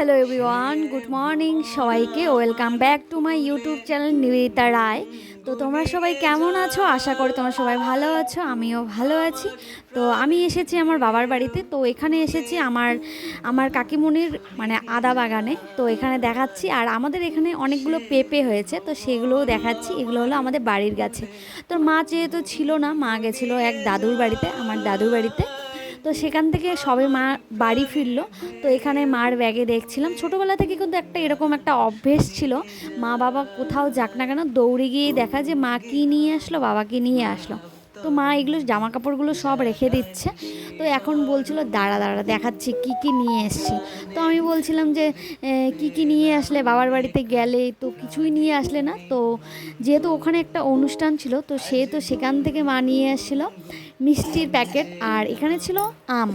Hello everyone good morning সবাইকে welcome back to my YouTube channel Nivedita Roy তো তোমরা সবাই কেমন আছো? আশা করি তোমরা সবাই ভালো আছো, আমিও ভালো আছি। তো আমি এসেছি আমার বাবার বাড়িতে। তো এখানে এসেছি আমার আমার কাকিমণির মানে আদা বাগানে। তো এখানে দেখাচ্ছি। আর আমাদের এখানে অনেকগুলো পেঁপে হয়েছে। তো সেগুলোও দেখাচ্ছি। এগুলো হলো আমাদের বাড়ির গাছে। তো মা যেহেতু ছিল না, মা গেছিল এক দাদুর বাড়িতে, আমার দাদুর বাড়িতে। তো সেখান থেকে সবে মা বাড়ি ফিরলো। তো এখানে মার ব্যাগে দেখছিলাম। ছোটোবেলা থেকে কিন্তু একটা এরকম একটা অভ্যেস ছিল। মা বাবা কোথাও যাক না কেন দৌড়ে গিয়ে দেখা যে মা কী নিয়ে আসলো, বাবা কী নিয়ে আসলো। তো মা এগুলো জামা কাপড়গুলো সব রেখে দিচ্ছে। তো এখন বলছিল, দাঁড়া দাঁড়া, দেখাচ্ছি কি কি নিয়ে এসছি। তো আমি বলছিলাম যে কি কি নিয়ে আসলে? বাবার বাড়িতে গেলে তো কিছুই নিয়ে আসলে না। তো যেহেতু ওখানে একটা অনুষ্ঠান ছিল, তো সে তো সেখান থেকে মা নিয়ে এসেছিল মিষ্টির প্যাকেট আর এখানে ছিল আম।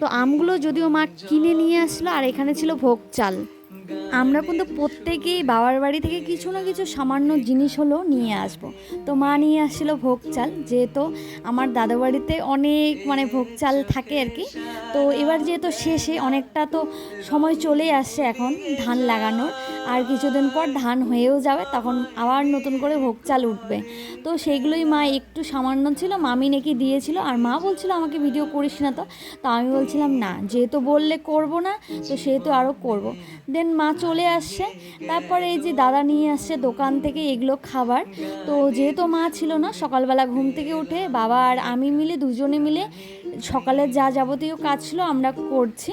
তো আমগুলো যদিও মা কিনে নিয়ে আসলো, আর এখানে ছিল ভোগ চাল। আমরা কিন্তু প্রত্যেকেই বাবার বাড়ি থেকে কিছু না কিছু সামান্য জিনিস হলো নিয়ে আসব। তো মা নিয়ে আসছিল ভোগ চাল, যেহেতু আমার দাদা বাড়িতে অনেক মানে ভোগ চাল থাকে আর কি। তো এবার যেহেতু শেষে অনেকটা তো সময় চলে আসছে এখন ধান লাগানোর, আর কিছুদিন পর ধান হয়েও যাবে, তখন আবার নতুন করে ভোগ চাল উঠবে। তো সেইগুলোই মা একটু সামান্য ছিল, মামি নাকি দিয়েছিল, আর মা বলছিল, আমাকে ভিডিও করিস না তো। তো আমি বলছিলাম, না, যেহেতু বললে করব না, তো সেহেতু আরও করব। দেন মা চলে আসছে। তারপরে এই যে দাদা নিয়ে আসছে দোকান থেকে এগুলো খাবার। তো যেহেতু মা ছিল না, সকালবেলা ঘুম থেকে উঠে বাবা আর আমি মিলে দুজনে মিলে সকালের যা যাবতীয় কাজ ছিল আমরা করছি।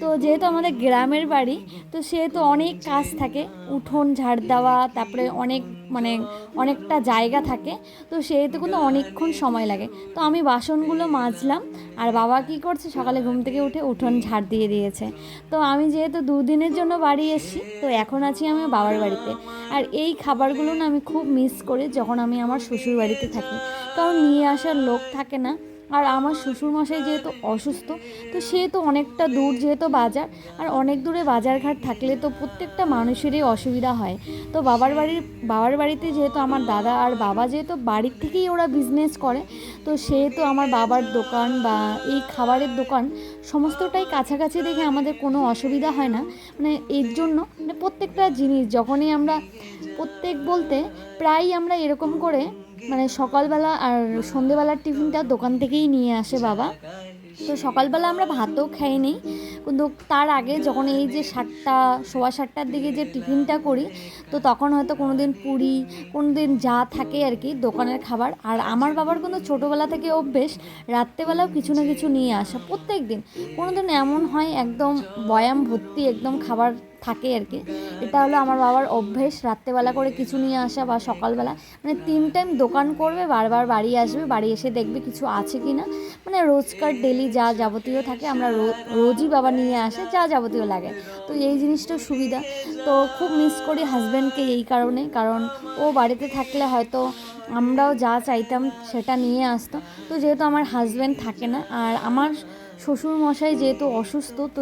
তো যেহেতু আমাদের গ্রামের বাড়ি, তো সেহেতু অনেক কাজ থাকে। উঠোন ঝাড় দেওয়া, তারপরে অনেক মানে অনেকটা জায়গা থাকে। তো সেহেতু কিন্তু অনেকক্ষণ সময় লাগে। তো আমি বাসনগুলো মাজলাম। আর বাবা কী করছে? সকালে ঘুম থেকে উঠে উঠোন ঝাড় দিয়ে দিয়েছে। তো আমি যেহেতু দুদিনের জন্য বাড়ি এসেছি, তো এখন আছি আমি বাবার বাড়িতে। আর এই খাবারগুলো না আমি খুব মিস করি যখন আমি আমার শ্বশুর বাড়িতে থাকি। কারণ নিয়ে আসার লোক থাকে না। আর আমার শ্বশুরমশাই যেহেতু অসুস্থ, তো সে তো অনেকটা দূর যেহেতু বাজার, আর অনেক দূরে বাজারঘাট থাকলে তো প্রত্যেকটা মানুষেরই অসুবিধা হয়। তো বাবার বাড়ির, বাবার বাড়িতে যেহেতু আমার দাদা আর বাবা যেহেতু বাড়ির থেকেই ওরা বিজনেস করে, তো সেহেতু আমার বাবার দোকান বা এই খাবারের দোকান সমস্তটাই কাছাকাছি দেখে আমাদের কোনো অসুবিধা হয় না। মানে এর জন্য মানে প্রত্যেকটা জিনিস যখনই আমরা, প্রত্যেক বলতে প্রায়ই আমরা এরকম করে মানে সকালবেলা আর সন্ধেবেলার টিফিনটা দোকান থেকেই নিয়ে আসে বাবা। তো সকালবেলা আমরা ভাতও খাই নিই কিন্তু তার আগে যখন এই যে সাতটা, সোয়া সাতটার দিকে যে টিফিনটা করি, তো তখন হয়তো কোনো দিন পুরি কোনো দিন যা থাকে আর কি দোকানের খাবার। আর আমার বাবার কিন্তু ছোটোবেলা থেকে অভ্যেস, রাত্রেবেলাও কিছু না কিছু নিয়ে আসা প্রত্যেক দিন কোনো দিন এমন হয় একদম বয়াম ভর্তি একদম খাবার থাকে আর কি। এটা হলো আমার বাবার অভ্যেস, রাত্রেবেলা করে কিছু নিয়ে আসা বা সকালবেলা। মানে তিন টাইম দোকান করবে, বারবার বাড়ি আসবে, বাড়ি এসে দেখবে কিছু আছে কি না মানে রোজকার ডেলি যা যাবতীয় থাকে, আমরা রোজই বাবা নিয়ে আসে, যা যাবতীয় লাগে। তো এই জিনিসটা সুবিধা। তো খুব মিস করি হাজব্যান্ডকে এই কারণে, কারণ ও বাড়িতে থাকলে হয়তো আমরাও যা চাইতাম সেটা নিয়ে আসতো। তো যেহেতু আমার হাজব্যান্ড থাকে না, আর আমার শ্বশুর মশাই যেহেতু অসুস্থ, তো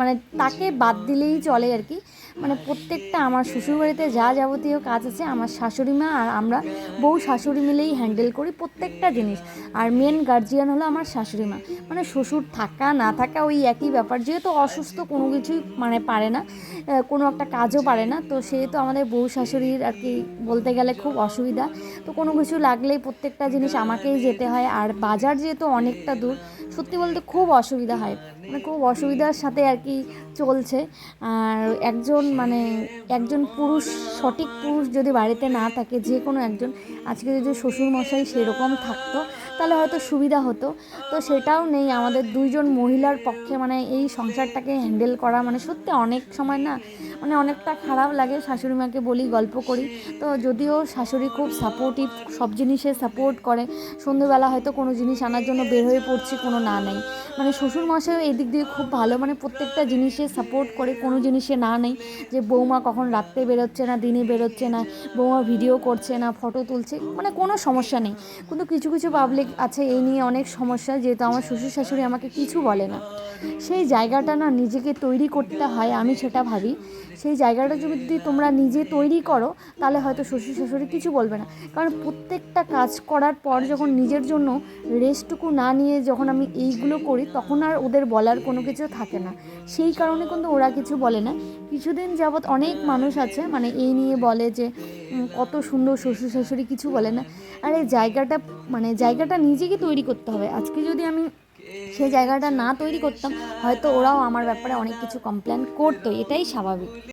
মানে তাকে বাদ দিলেই চলে আর কি। মানে প্রত্যেকটা আমার শ্বশুরবাড়িতে যা যাবতীয় কাজ আছে, আমার শাশুড়ি মা আর আমরা বউ শাশুড়ি মিলেই হ্যান্ডেল করি প্রত্যেকটা জিনিস। আর মেন গার্জিয়ান হলো আমার শাশুড়ি মা। মানে শ্বশুর থাকা, না থাকা ওই একই ব্যাপার। যেহেতু অসুস্থ কোনো কিছুই মানে পারে না কোনো একটা কাজও পারে না, তো সেহেতু আমাদের বউ শাশুড়ির আর কি বলতে গেলে খুব অসুবিধা। তো কোনো কিছু লাগলেই প্রত্যেকটা জিনিস আমাকেই যেতে হয়। আর বাজার যেহেতু অনেকটা দূর সত্যি বলতে খুব অসুবিধা হয়। মানে খুব অসুবিধার সাথে আর কি চলছে। আর একজন মানে একজন পুরুষ, সঠিক পুরুষ যদি বাড়িতে না থাকে, যে কোনো একজন, আজকে যদি শ্বশুরমশাই সেরকম থাকতো, তাহলে হয়তো সুবিধা হতো। তো সেটাও নেই, আমাদের দুইজন মহিলার পক্ষে মানে এই সংসারটাকে হ্যান্ডেল করা মানে সত্যি অনেক সময় না মানে অনেকটা খারাপ লাগে। শাশুড়ি মাকে বলি, গল্প করি। তো যদিও শাশুড়ি খুব সাপোর্টিভ সব জিনিসে সাপোর্ট করে। সন্ধ্যেবেলা হয়তো কোনো জিনিস আনার জন্য বের হয়ে পড়ছি, কোনো না নেই। মানে শ্বশুর মশাইও এই দিক দিয়ে খুব ভালো মানে প্রত্যেকটা জিনিসে সাপোর্ট করে, কোনো জিনিসে না নেই যে বৌমা কখন রাত্রে বেরোচ্ছে না, দিনে বেরোচ্ছে না, বৌমা ভিডিও করছে না ফটো তুলছে মানে কোনো সমস্যা নেই। কিন্তু কিছু কিছু পাবলিক আছে এই নিয়ে অনেক সমস্যা, যেহেতু আমার শ্বশুর শাশুড়ি আমাকে কিছু বলে না। সেই জায়গাটা না নিজেকে তৈরি করতে হয়, আমি সেটা ভাবি। সেই জায়গাটা যদি তোমরা নিজে তৈরি করো, তাহলে হয়তো শ্বশুর শাশুড়ি কিছু বলবে না। কারণ প্রত্যেকটা কাজ করার পর যখন নিজের জন্য রেস্টটুকু না নিয়ে যখন আমি এইগুলো করি, তখন আর ওদের বলার কোনো কিছু থাকে না। সেই কারণে কিন্তু ওরা কিছু বলে না। কিছুদিন যাবৎ অনেক মানুষ আছে মানে এই নিয়ে বলে যে কত সুন্দর শ্বশুর শাশুড়ি কিছু বলে না। আর এই জায়গাটা মানে জায়গাটা নিজেকে তৈরি করতে হবে। আজকে যদি আমি সেই জায়গাটা না তৈরি করতাম, হয়তো ওরাও আমার ব্যাপারে অনেক কিছু কমপ্লেন করতো। এটাই স্বাভাবিক।